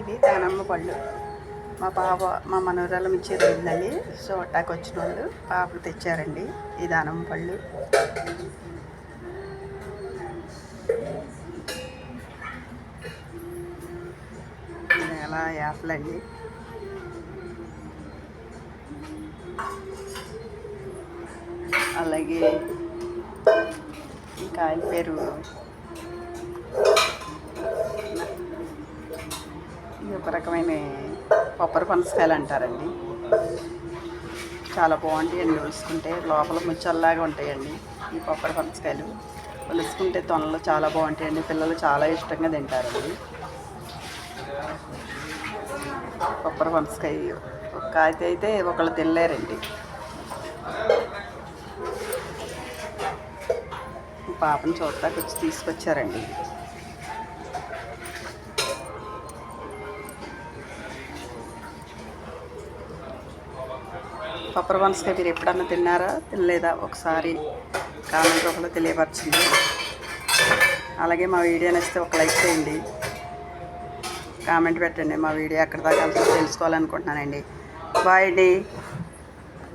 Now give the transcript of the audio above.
ఇది దానమ్మ పళ్ళు. మా పాప మా మనవరాలు ఇచ్చే రోజులని సో అట్టాకి వచ్చిన వాళ్ళు పాపలు తెచ్చారండి ఈ దానమ్మ పళ్ళు. ఎలా యాప్లు అండి అలాగే ఈ కాయల పేరు ఇది ఒక రకమైన కొబ్బరి పనసకాయలు అంటారండి. చాలా బాగుంటాయండి ఒలుసుకుంటే లోపల ముచ్చల్లాగా ఉంటాయండి ఈ కొబ్బరి పనసకాయలు. ఒలుసుకుంటే తొనలు చాలా బాగుంటాయండి. పిల్లలు చాలా ఇష్టంగా తింటారండి. కొబ్బరి పనసకాయ ఒక అయితే ఒకళ్ళు తినలేరండి. పాపని చూడటానికి వచ్చి తీసుకొచ్చారండి. పప్పర్ పనసకాయ మీరు ఎప్పుడన్నా తిన్నారా? తినలేదా? ఒకసారి కామెంట్ రూపంలో తెలియపరచండి. అలాగే మా వీడియో నచ్చితే ఒక లైక్ చేయండి. కామెంట్ పెట్టండి. మా వీడియో ఎక్కడ దాకా వెళ్తుందో తెలుసుకోవాలనుకుంటున్నానండి. బాయ్ అండి.